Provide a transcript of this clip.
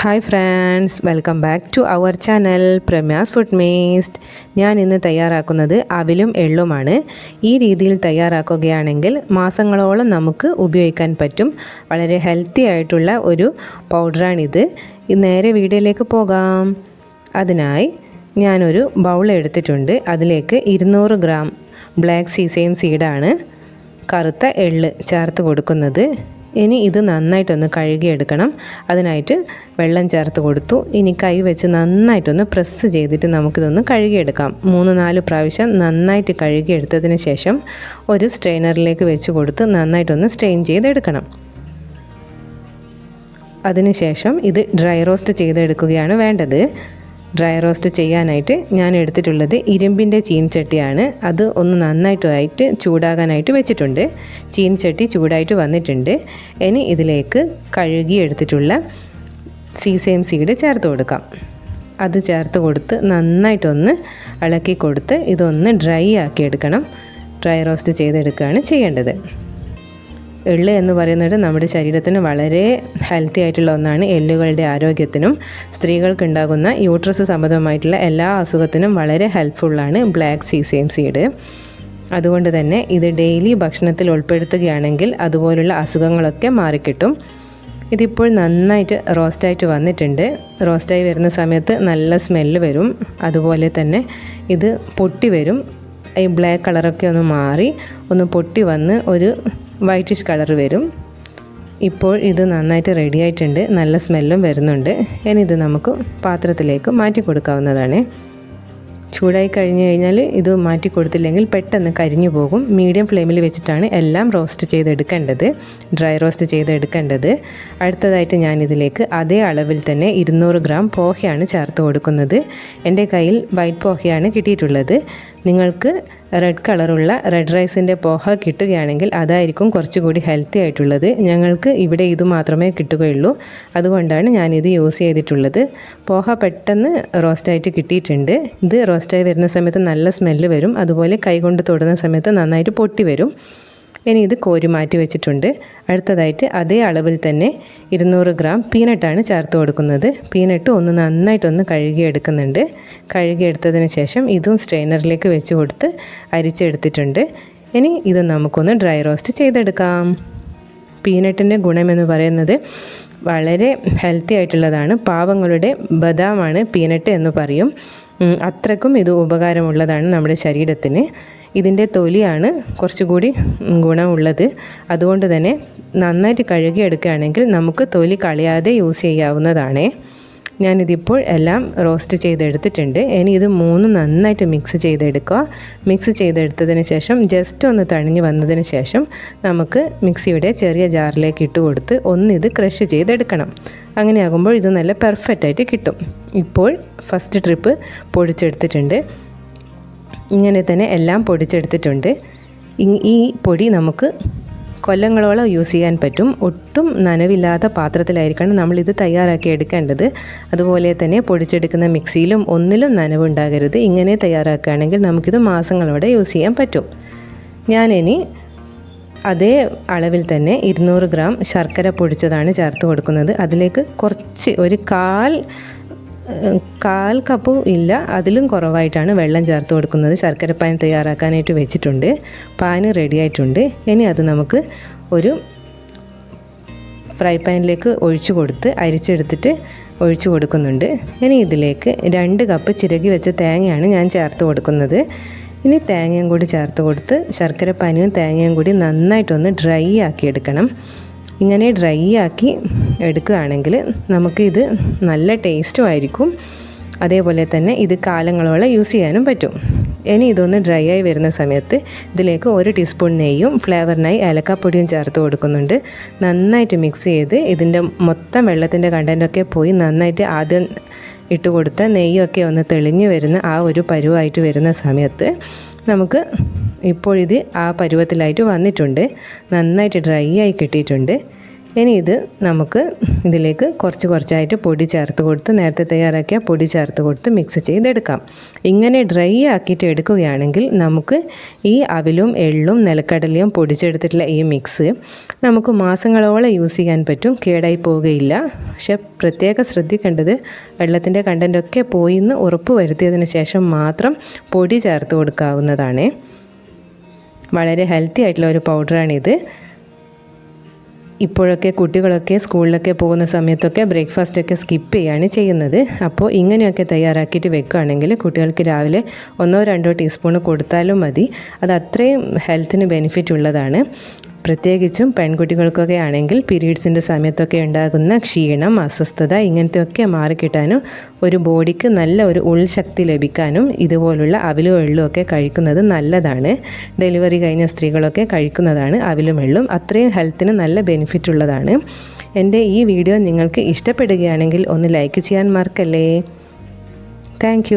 Hi friends welcome back to our channel Pramya's food മേസ്റ്റ്. ഞാൻ ഇന്ന് തയ്യാറാക്കുന്നത് അവിലും എള്ളുമാണ്. ഈ രീതിയിൽ തയ്യാറാക്കുകയാണെങ്കിൽ മാസങ്ങളോളം നമുക്ക് ഉപയോഗിക്കാൻ പറ്റും. വളരെ ഹെൽത്തി ആയിട്ടുള്ള ഒരു പൗഡറാണിത്. നേരെ വീഡിയോയിലേക്ക് പോകാം. അതിനായി ഞാനൊരു ബൗൾ എടുത്തിട്ടുണ്ട്. അതിലേക്ക് ഇരുന്നൂറ് ഗ്രാം ബ്ലാക്ക് സീസയും സീഡാണ് കറുത്ത എള്ള് ചേർത്ത് കൊടുക്കുന്നത്. ഇനി ഇത് നന്നായിട്ടൊന്ന് കഴുകിയെടുക്കണം. അതിനായിട്ട് വെള്ളം ചേർത്ത് കൊടുത്തു. ഇനി കൈ വെച്ച് നന്നായിട്ടൊന്ന് പ്രസ് ചെയ്തിട്ട് നമുക്കിതൊന്ന് കഴുകിയെടുക്കാം. മൂന്ന് നാല് പ്രാവശ്യം നന്നായിട്ട് കഴുകിയെടുത്തതിന് ശേഷം ഒരു സ്ട്രെയിനറിലേക്ക് വെച്ച് കൊടുത്ത് നന്നായിട്ടൊന്ന് സ്ട്രെയിൻ ചെയ്തെടുക്കണം. അതിനുശേഷം ഇത് ഡ്രൈ റോസ്റ്റ് ചെയ്തെടുക്കുകയാണ് വേണ്ടത്. ഡ്രൈ റോസ്റ്റ് ചെയ്യാനായിട്ട് ഞാൻ എടുത്തിട്ടുള്ളത് ഇരുമ്പിന്റെ ചീൻചട്ടിയാണ് അത് ഒന്ന് നന്നായിട്ടുമായിട്ട് ചൂടാകാനായിട്ട് വെച്ചിട്ടുണ്ട്. ചീൻചട്ടി ചൂടായിട്ട് വന്നിട്ടുണ്ട്. ഇനി ഇതിലേക്ക് കഴുകി എടുത്തിട്ടുള്ള സീസേം സീഡ് ചേർത്ത് കൊടുക്കാം. അത് ചേർത്ത് കൊടുത്ത് നന്നായിട്ടൊന്ന് ഇളക്കി കൊടുത്ത് ഇതൊന്ന് ഡ്രൈ ആക്കി എടുക്കണം. ഡ്രൈ റോസ്റ്റ് ചെയ്തെടുക്കുകയാണ് ചെയ്യേണ്ടത്. എള്ള് എന്ന് പറയുന്നത് നമ്മുടെ ശരീരത്തിന് വളരെ ഹെൽത്തി ആയിട്ടുള്ള ഒന്നാണ്. എല്ലുകളുടെ ആരോഗ്യത്തിനും സ്ത്രീകൾക്കുണ്ടാകുന്ന യൂട്രസ് സംബന്ധമായിട്ടുള്ള എല്ലാ അസുഖത്തിനും വളരെ ഹെൽപ്ഫുള്ളാണ് ബ്ലാക്ക് സീസേം സീഡ് അതുകൊണ്ട് തന്നെ ഇത് ഡെയിലി ഭക്ഷണത്തിൽ ഉൾപ്പെടുത്തുകയാണെങ്കിൽ അതുപോലുള്ള അസുഖങ്ങളൊക്കെ മാറിക്കിട്ടും. ഇതിപ്പോൾ നന്നായിട്ട് റോസ്റ്റായിട്ട് വന്നിട്ടുണ്ട്. റോസ്റ്റായി വരുന്ന സമയത്ത് നല്ല സ്മെല്ല് വരും. അതുപോലെ തന്നെ ഇത് പൊട്ടി വരും. ഈ ബ്ലാക്ക് കളറൊക്കെ ഒന്ന് മാറി ഒന്ന് പൊട്ടി വന്ന് ഒരു വൈറ്റിഷ് കളർ വരും. ഇപ്പോൾ ഇത് നന്നായിട്ട് റെഡി ആയിട്ടുണ്ട്. നല്ല സ്മെല്ലും വരുന്നുണ്ട്. ഇനി ഇത് നമുക്ക് പാത്രത്തിലേക്ക് മാറ്റി കൊടുക്കാവുന്നതാണ്. ചൂടായി കഴിഞ്ഞ് കഴിഞ്ഞാൽ ഇത് മാറ്റി കൊടുത്തില്ലെങ്കിൽ പെട്ടെന്ന് കരിഞ്ഞു പോകും. മീഡിയം ഫ്ലെയിമിൽ വെച്ചിട്ടാണ് എല്ലാം റോസ്റ്റ് ചെയ്തെടുക്കേണ്ടത്. ഡ്രൈ റോസ്റ്റ് ചെയ്തെടുക്കേണ്ടത്. അടുത്തതായിട്ട് ഞാനിതിലേക്ക് അതേ അളവിൽ തന്നെ ഇരുന്നൂറ് ഗ്രാം പോഹയാണ് ചേർത്ത് കൊടുക്കുന്നത്. എന്റെ കയ്യിൽ വൈറ്റ് പോഹയാണ് കിട്ടിയിട്ടുള്ളത്. നിങ്ങൾക്ക് റെഡ് കളറുള്ള റെഡ് റൈസിന്റെ പോഹ കിട്ടുകയാണെങ്കിൽ അതായിരിക്കും കുറച്ചുകൂടി ഹെൽത്തി ആയിട്ടുള്ളത്. ഞങ്ങൾക്ക് ഇവിടെ ഇത് മാത്രമേ കിട്ടുകയുള്ളൂ. അതുകൊണ്ടാണ് ഞാനിത് യൂസ് ചെയ്തിട്ടുള്ളത്. പോഹ പെട്ടെന്ന് റോസ്റ്റായിട്ട് കിട്ടിയിട്ടുണ്ട്. ഇത് റോസ്റ്റായി വരുന്ന സമയത്ത് നല്ല സ്മെല്ല് വരും. അതുപോലെ കൈകൊണ്ട് തൊടുന്ന സമയത്ത് നന്നായിട്ട് പൊട്ടി വരും. ഇനി ഇത് കോരി മാറ്റി വെച്ചിട്ടുണ്ട്. അടുത്തതായിട്ട് അതേ അളവിൽ തന്നെ ഇരുന്നൂറ് ഗ്രാം പീനട്ടാണ് ചേർത്ത് കൊടുക്കുന്നത്. പീനട്ട് ഒന്ന് നന്നായിട്ടൊന്ന് കഴുകിയെടുക്കുന്നുണ്ട്. കഴുകിയെടുത്തതിന് ശേഷം ഇതും സ്ട്രെയിനറിലേക്ക് വെച്ച് കൊടുത്ത് അരിച്ചെടുത്തിട്ടുണ്ട്. ഇനി ഇത് നമുക്കൊന്ന് ഡ്രൈ റോസ്റ്റ് ചെയ്തെടുക്കാം. പീനട്ടിന്റെ ഗുണമെന്ന് പറയുന്നത് വളരെ ഹെൽത്തി ആയിട്ടുള്ളതാണ്. പാവങ്ങളുടെ ബദാമാണ് പീനട്ട് എന്ന് പറയും. അത്രക്കും ഇത് ഉപകാരമുള്ളതാണ് നമ്മുടെ ശരീരത്തിന്. ഇതിന്റെ തൊലിയാണ് കുറച്ചുകൂടി ഗുണമുള്ളത്. അതുകൊണ്ട് തന്നെ നന്നായിട്ട് കഴുകിയെടുക്കുകയാണെങ്കിൽ നമുക്ക് തൊലി കളയാതെ യൂസ് ചെയ്യാവുന്നതാണ്. ഞാനിതിപ്പോൾ എല്ലാം റോസ്റ്റ് ചെയ്തെടുത്തിട്ടുണ്ട്. ഇനി ഇത് മൂന്ന് നന്നായിട്ട് മിക്സ് ചെയ്തെടുക്കുക. മിക്സ് ചെയ്തെടുത്തതിന് ശേഷം ജസ്റ്റ് ഒന്ന് തണിഞ്ഞ് വന്നതിന് ശേഷം നമുക്ക് മിക്സിയുടെ ചെറിയ ജാറിലേക്ക് ഇട്ട് കൊടുത്ത് ഒന്നിത് ക്രഷ് ചെയ്തെടുക്കണം. അങ്ങനെയാകുമ്പോൾ ഇത് നല്ല പെർഫെക്റ്റായിട്ട് കിട്ടും. ഇപ്പോൾ ഫസ്റ്റ് ട്രിപ്പ് പൊടിച്ചെടുത്തിട്ടുണ്ട്. ഇങ്ങനെ തന്നെ എല്ലാം പൊടിച്ചെടുത്തിട്ടുണ്ട്. ഈ പൊടി നമുക്ക് കൊല്ലങ്ങളോളം യൂസ് ചെയ്യാൻ പറ്റും. ഒട്ടും നനവില്ലാത്ത പാത്രത്തിലായിരിക്കണം നമ്മളിത് തയ്യാറാക്കി എടുക്കേണ്ടത്. അതുപോലെ തന്നെ പൊടിച്ചെടുക്കുന്ന മിക്സിയിലും ഒന്നിലും നനവുണ്ടാകരുത്. ഇങ്ങനെ തയ്യാറാക്കുകയാണെങ്കിൽ നമുക്കിത് മാസങ്ങളോടെ യൂസ് ചെയ്യാൻ പറ്റും. ഞാനിനി അതേ അളവിൽ തന്നെ ഇരുന്നൂറ് ഗ്രാം ശർക്കര പൊടിച്ചതാണ് ചേർത്ത് കൊടുക്കുന്നത്. അതിലേക്ക് കുറച്ച് ഒരു കാൽ കാൽ കപ്പ് ഇല്ല അതിലും കുറവായിട്ടാണ് വെള്ളം ചേർത്ത് കൊടുക്കുന്നത്. ശർക്കര പാൻ തയ്യാറാക്കാനായിട്ട് വെച്ചിട്ടുണ്ട്. പാന് റെഡി ആയിട്ടുണ്ട്. ഇനി അത് നമുക്ക് ഒരു ഫ്രൈ പാനിലേക്ക് ഒഴിച്ചു കൊടുത്ത് അരിച്ചെടുത്തിട്ട് ഒഴിച്ചു കൊടുക്കുന്നുണ്ട്. ഇനി ഇതിലേക്ക് രണ്ട് കപ്പ് ചിരകി വെച്ച തേങ്ങയാണ് ഞാൻ ചേർത്ത് കൊടുക്കുന്നത്. ഇനി തേങ്ങയും കൂടി ചേർത്ത് കൊടുത്ത് ശർക്കര പാനിയും തേങ്ങയും കൂടി നന്നായിട്ടൊന്ന് ഡ്രൈ ആക്കി എടുക്കണം ഇങ്ങനെ ഡ്രൈ ആക്കി എടുക്കുകയാണെങ്കിൽ നമുക്കിത് നല്ല ടേസ്റ്റും ആയിരിക്കും. അതേപോലെ തന്നെ ഇത് കാലങ്ങളോളം യൂസ് ചെയ്യാനും പറ്റും. ഇനി ഇതൊന്ന് ഡ്രൈ ആയി വരുന്ന സമയത്ത് ഇതിലേക്ക് ഒരു ടീസ്പൂൺ നെയ്യും ഫ്ലേവറിനായി ഏലക്കാപ്പൊടിയും ചേർത്ത് കൊടുക്കുന്നുണ്ട്. നന്നായിട്ട് മിക്സ് ചെയ്ത് ഇതിന്റെ മൊത്തം വെള്ളത്തിന്റെ കണ്ടന്റൊക്കെ പോയി നന്നായിട്ട് ആദ്യം ഇട്ട് കൊടുത്ത നെയ്യൊക്കെ ഒന്ന് തെളിഞ്ഞു വരുന്ന ആ ഒരു പരുവായിട്ട് വരുന്ന സമയത്ത് നമുക്ക് ഇപ്പോഴിത് ആ പരുവത്തിലായിട്ട് വന്നിട്ടുണ്ട്. നന്നായിട്ട് ഡ്രൈ ആയി കിട്ടിയിട്ടുണ്ട്. ഇനി ഇത് നമുക്ക് ഇതിലേക്ക് കുറച്ച് കുറച്ചായിട്ട് പൊടി ചേർത്ത് കൊടുത്ത് നേരത്തെ തയ്യാറാക്കിയ പൊടി ചേർത്ത് കൊടുത്ത് മിക്സ് ചെയ്തെടുക്കാം. ഇങ്ങനെ ഡ്രൈ ആക്കിയിട്ട് എടുക്കുകയാണെങ്കിൽ നമുക്ക് ഈ അവിലും എള്ളും നിലക്കടലയും പൊടിച്ചെടുത്തിട്ടുള്ള ഈ മിക്സ് നമുക്ക് മാസങ്ങളോളം യൂസ് ചെയ്യാൻ പറ്റും. കേടായി പോവുകയില്ല. പക്ഷെ പ്രത്യേക ശ്രദ്ധിക്കേണ്ടത് വെള്ളത്തിന്റെ കണ്ടന്റൊക്കെ പോയി എന്ന് ഉറപ്പ് വരുത്തിയതിന് ശേഷം മാത്രം പൊടി ചേർത്ത് കൊടുക്കാവുന്നതാണ്. വളരെ ഹെൽത്തി ആയിട്ടുള്ള ഒരു പൗഡറാണിത് ഇപ്പോഴൊക്കെ കുട്ടികളൊക്കെ സ്കൂളിലൊക്കെ പോകുന്ന സമയത്തൊക്കെ ബ്രേക്ക്ഫാസ്റ്റൊക്കെ സ്കിപ്പ് ചെയ്യുകയാണ് ചെയ്യുന്നത്. അപ്പോൾ ഇങ്ങനെയൊക്കെ തയ്യാറാക്കിയിട്ട് വെക്കുകയാണെങ്കിൽ കുട്ടികൾക്ക് രാവിലെ ഒന്നോ രണ്ടോ ടീസ്പൂൺ കൊടുത്താലും മതി. അത് അത്രയും ഹെൽത്തിന് ബെനിഫിറ്റ് ഉള്ളതാണ് പ്രത്യേകിച്ചും പെൺകുട്ടികൾക്കൊക്കെ ആണെങ്കിൽ പീരീഡ്സിന്റെ സമയത്തൊക്കെ ഉണ്ടാകുന്ന ക്ഷീണം അസ്വസ്ഥത ഇങ്ങനത്തെയൊക്കെ മാറിക്കിട്ടാനും ഒരു ബോഡിക്ക് നല്ല ഒരു ഉൾശക്തി ലഭിക്കാനും ഇതുപോലുള്ള അവിലും എള്ളും ഒക്കെ കഴിക്കുന്നത് നല്ലതാണ്. ഡെലിവറി കഴിഞ്ഞ സ്ത്രീകളൊക്കെ കഴിക്കുന്നതാണ് അവിലും എള്ളും അത്രയും ഹെൽത്തിന് നല്ല ബെനിഫിറ്റ് ഉള്ളതാണ് എന്റെ ഈ വീഡിയോ നിങ്ങൾക്ക് ഇഷ്ടപ്പെടുകയാണെങ്കിൽ ഒന്ന് ലൈക്ക് ചെയ്യാൻ മറക്കല്ലേ. താങ്ക്